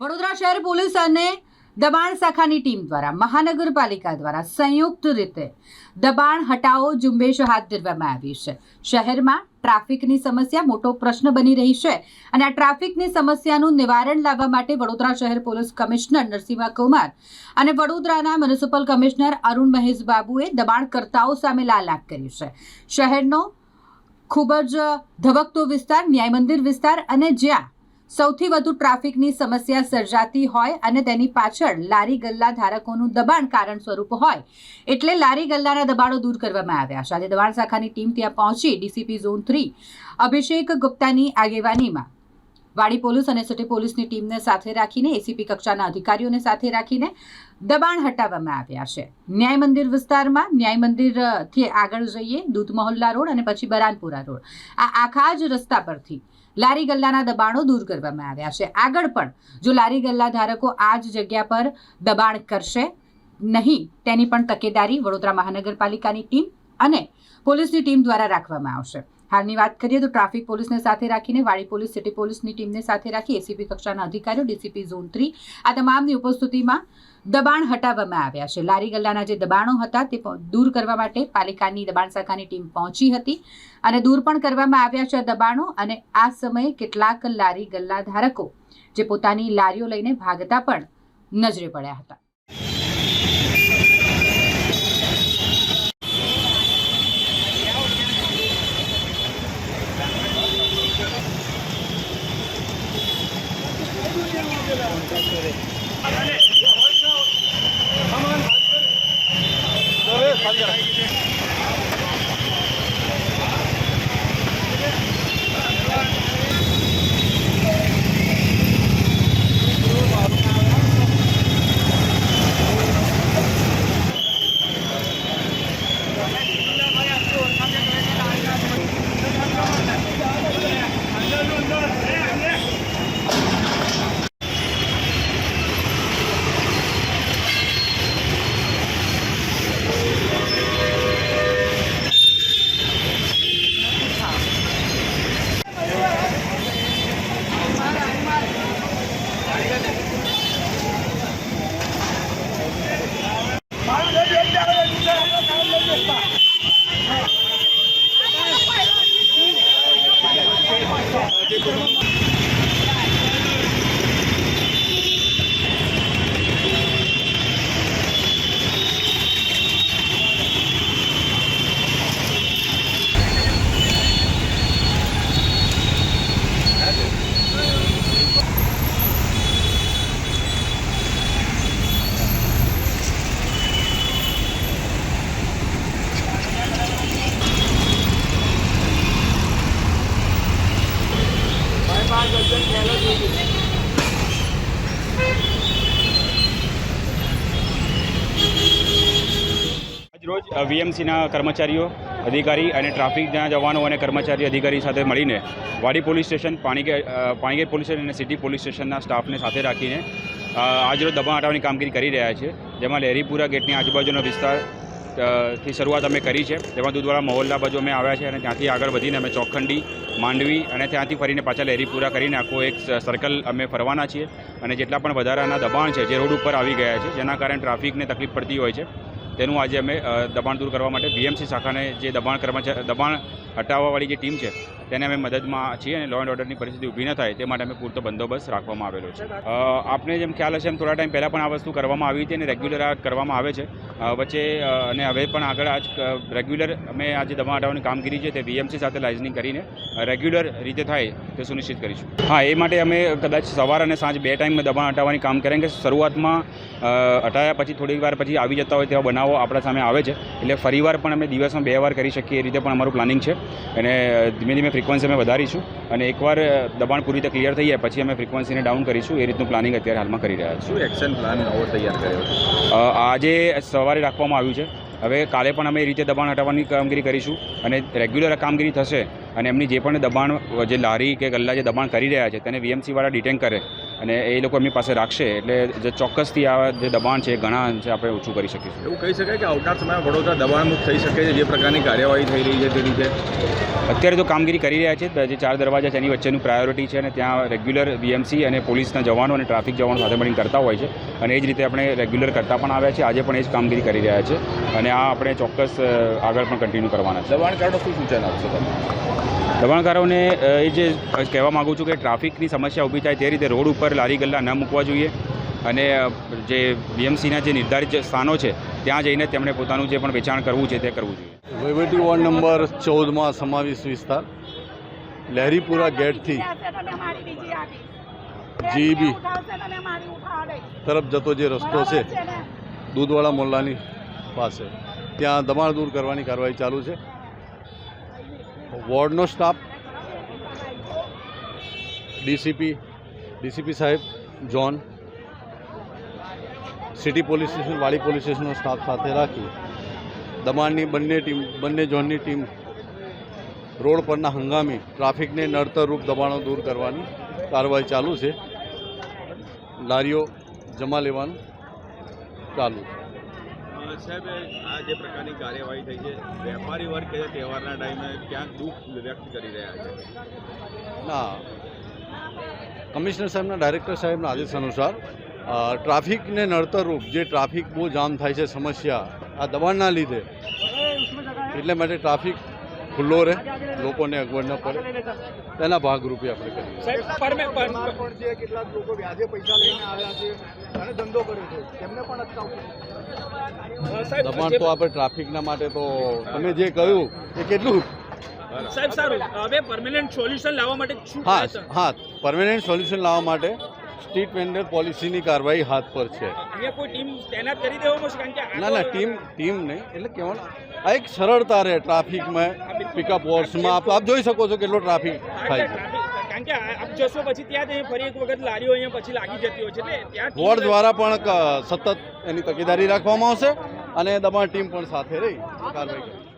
વડોદરા શહેર પોલીસ અને દબાણ શાખાની ટીમ દ્વારા, મહાનગરપાલિકા દ્વારા સંયુક્ત રીતે દબાણ હટાવો ઝુંબેશ હાથ ધરવામાં આવી છે. શહેરમાં ટ્રાફિકની સમસ્યા મોટો પ્રશ્ન બની રહી છે અને આ ટ્રાફિકની સમસ્યાનું નિવારણ લાવવા માટે વડોદરા શહેર પોલીસ કમિશનર નરસિંહ કુમાર અને વડોદરાના મ્યુનિસિપલ કમિશનર અરુણ મહેશ બાબુએ દબાણકર્તાઓ સામે લાલાક કરી છે. શહેરનો ખૂબ જ ધબકતો વિસ્તાર ન્યાય મંદિર વિસ્તાર અને જ્યાં સૌથી વધુ ટ્રાફિકની સમસ્યા સર્જાતી હોય અને તેની પાછળ લારી ગલ્લા ધારકોનું દબાણ કારણ સ્વરૂપ હોય એટલે લારી ગલ્લાના દબાણો દૂર કરવામાં આવ્યા છે. આજે દબાણ શાખાની ટીમ ત્યાં પહોંચી ડીસીપી ઝોન થ્રી અભિષેક ગુપ્તાની આગેવાનીમાં વાડી પોલીસ અને સિટી પોલીસની ટીમને સાથે રાખીને એસીપી કક્ષાના અધિકારીઓને સાથે રાખીને દબાણ હટાવવામાં આવ્યા છે. ન્યાય મંદિર વિસ્તારમાં ન્યાય મંદિરથી આગળ જઈએ દૂધ મહોલ્લા રોડ અને પછી બરાનપુરા રોડ. આ આખા જ રસ્તા પરથી લારી ગલ્લાના દબાણો દૂર કરવામાં આવ્યા છે. આગળ પણ જો લારી ગલ્લા ધારકો આ જ જગ્યા પર દબાણ કરશે નહીં, તેની પણ તકેદારી વડોદરા મહાનગરપાલિકાની ટીમ અને પોલીસની ટીમ દ્વારા રાખવામાં આવશે. હાલની વાત કરીએ તો ટ્રાફિક પોલીસને સાથે રાખીને વાડી પોલીસ, સિટી પોલીસની ટીમને સાથે રાખી એસીપી કક્ષાના અધિકારીઓ ડીસીપી ઝોન થ્રી આ તમામની ઉપસ્થિતિમાં દબાણ હટાવવામાં આવ્યા છે. લારી ગલ્લાના જે દબાણો હતા તે દૂર કરવા માટે પાલિકાની દબાણ શાખાની ટીમ પહોંચી હતી અને દૂર પણ કરવામાં આવ્યા છે દબાણો અને આ સમયે કેટલાક લારી ગલ્લા ધારકો જે પોતાની લારીઓ લઈને ભાગતા પણ નજરે પડ્યા હતા. Geçelim. વીએમસીના કર્મચારીઓ, અધિકારી અને ટ્રાફિકના જવાનો અને કર્મચારી અધિકારી સાથે મળીને Wadi police station Panigate Panigate police station અને સિટી પોલીસ સ્ટેશનના સ્ટાફને સાથે રાખીને આજરોજ દબાણ હટાવવાની કામગીરી કરી રહ્યા છે. જેમાં લહેરીપુરા ગેટની આજુબાજુનો વિસ્તારથી શરૂઆત અમે કરી છે. તેમાં દૂધવાળા મહોલ્લા બાજુ અમે આવ્યા છે અને ત્યાંથી આગળ વધીને અમે ચોખંડી, માંડવી અને ત્યાંથી ફરીને પાછા લહેરીપુરા કરીને આખો એક સર્કલ અમે ફરવાના છીએ. અને જેટલા પણ વધારાના દબાણ છે, જે રોડ ઉપર આવી ગયા છે, જેના કારણે ટ્રાફિકને તકલીફ પડતી હોય છે. તેનું આજે અમે દબાણ દૂર કરવા માટે બીએમસી શાખાને જે દબાણ કર્મચારી દબાણ હટાવવાવાળી જે ટીમ છે તેને અમે મદદમાં છીએ અને લો એન્ડ ઓર્ડરની પરિસ્થિતિ ઊભી ન થાય તે માટે અમે પૂરતો બંદોબસ્ત રાખવામાં આવેલો છે. આપને જેમ ખ્યાલ હશે એમ થોડા ટાઈમ પહેલાં પણ આ વસ્તુ કરવામાં આવી હતી અને રેગ્યુલર આ કરવામાં આવે છે. વચ્ચે અને હવે પણ આગળ આજ રેગ્યુલર અમે આ જે દબાણ હટાવવાની કામગીરી છે તે વીએમસી સાથે લાઇઝનિંગ કરીને રેગ્યુલર રીતે થાય તે સુનિશ્ચિત કરીશું. હા, એ માટે અમે કદાચ સવાર અને સાંજ બે ટાઈમ દબાણ હટાવવાની કામ કરીએ કે શરૂઆતમાં હટાયા પછી થોડીક વાર પછી આવી જતા હોય તેવા બનાવો આપણા સામે આવે છે. એટલે ફરીવાર પણ અમે દિવસમાં બે વાર કરી શકીએ એ રીતે પણ અમારું પ્લાનિંગ છે. અને ધીમે ધીમે ફ્રિકવન્સી અમે વધારીશું અને એકવાર દબાણ પૂરી રીતે ક્લિયર થઈ જાય પછી અમે ફ્રિકવન્સીને ડાઉન કરીશું. એ રીતનું પ્લાનિંગ અત્યારે હાલમાં કરી રહ્યા છીએ. એક્શન પ્લાન ઓવર તૈયાર કર્યો આજે સવારે રાખવામાં આવ્યું છે. હવે કાલે પણ અમે એ રીતે દબાણ હટાવવાની કામગીરી કરીશું અને રેગ્યુલર કામગીરી થશે અને એમની જે પણ દબાણ જે લારી કે ગલ્લા જે દબાણ કરી રહ્યા છે તેને વીએમસીવાળા ડિટેન કરે. અને એ લોકો એમની પાસે રાખશે એટલે જે ચોક્કસથી આ જે દબાણ છે એ ઘણા અંશે આપણે ઓછું કરી શકીશું. એવું કહી શકાય કે આવનાર સમયમાં વડોદરા દબાણમુક્ત થઈ શકે છે? જે પ્રકારની કાર્યવાહી થઈ રહી છે તે રીતે અત્યારે તો કામગીરી કરી રહ્યા છે જે ચાર દરવાજા છે એની વચ્ચેનું પ્રાયોરિટી છે અને ત્યાં રેગ્યુલર બીએમસી અને પોલીસના જવાનો અને ટ્રાફિક જવાનો સાથે મળીને કરતા હોય છે. અને એ જ રીતે આપણે રેગ્યુલર કરતા પણ આવ્યા છે આજે પણ એ જ કામગીરી કરી રહ્યા છે. અને આ આપણે ચોક્કસ આગળ પણ કન્ટિન્યુ કરવાના છે. દબાણકારોને શું સૂચન આપશો તમે? દબાણકારોને એ જે કહેવા માગું છું કે ટ્રાફિકની સમસ્યા ઊભી થાય તે રીતે રોડ ઉપર લારી ગલ્લા ન મૂકવા જોઈએ. અને જે બીએમસીના જે નિર્ધારિત સ્થાનો છે, ત્યાં જઈને તેમણે પોતાનું જે પણ વેચાણ કરવું છે તે કરવું જોઈએ. વહીવટી વોર્ડ નંબર ચૌદમાં સમાવેશ વિસ્તાર. લહેરીપુરા ગેટથી જીબી તરફ જતો જે રસ્તો છે, દૂધવાળા મોલ્લાની પાસે, ત્યાં દબાણ દૂર કરવાની કાર્યવાહી ચાલુ છે. વોર્ડનો સ્ટાફ, ડીસીપી ડીસીપી સાહેબ, zone, city police station, Wadi police સ્ટેશનનો staff સાથે રાખી દબાણની બંને ટીમ, બંને ઝોનની ટીમ રોડ પરના હંગામી ટ્રાફિકને નડતરરૂપ દબાણો દૂર કરવાની કાર્યવાહી ચાલુ છે. લારીઓ જમા લેવાનું ચાલુ છે. સાહેબ આ જે પ્રકારની કાર્યવાહી થઈ છે વેપારી વર્ગ કે તહેવારના ટાઈમે ક્યાંક દુઃખ વ્યક્ત કરી રહ્યા છે? ના. કમિશનર સાહેબના ડાયરેક્ટર સાહેબના આદેશ અનુસાર ટ્રાફિકને નડતરરૂપ જે ટ્રાફિક બહુ જામ થાય છે સમસ્યા આ દબાણના લીધે એટલે માટે ટ્રાફિક ખુલ્લો રહે લોકોને અગવડ ન પડે. તેના ભાગરૂપે આપણે કરીએ. કેટલાક લોકો વ્યાજે પૈસા લઈને આવ્યા છે અને ધંધો કર્યો છે તેમને પણ અટકાવશે. દબાણ તો આપણે ટ્રાફિકના માટે તો તમે જે કહ્યું એ કેટલું? સાહેબ સારું. હવે પરમેનન્ટ સોલ્યુશન લાવવા માટે હા હા પરમેનન્ટ સોલ્યુશન લાવવા માટે સ્ટ્રીટ વેન્ડર પોલિસીની કાર્યવાહી હાથ પર છે. અહીંયા કોઈ ટીમ તૈનાત કરી દેવામાં આવશે કારણ કે ના ના ટીમ ટીમ નહીં. એટલે કહેવાનું આ એક સરળતા રહે ટ્રાફિકમાં પિકઅપ વોર્સમાં આપ આપ જોઈ શકો છો કેટલો ટ્રાફિક થાય છે. જશો પછી ત્યાં ફરી એક વખત લારીઓ અહીંયા પછી લાગી જતી હોય છે એટલે ત્યાં ટીમ દ્વારા પણ સતત એની તકેદારી રાખવામાં આવશે અને દબાણ ટીમ પણ સાથે રહી. કાર્યવાહી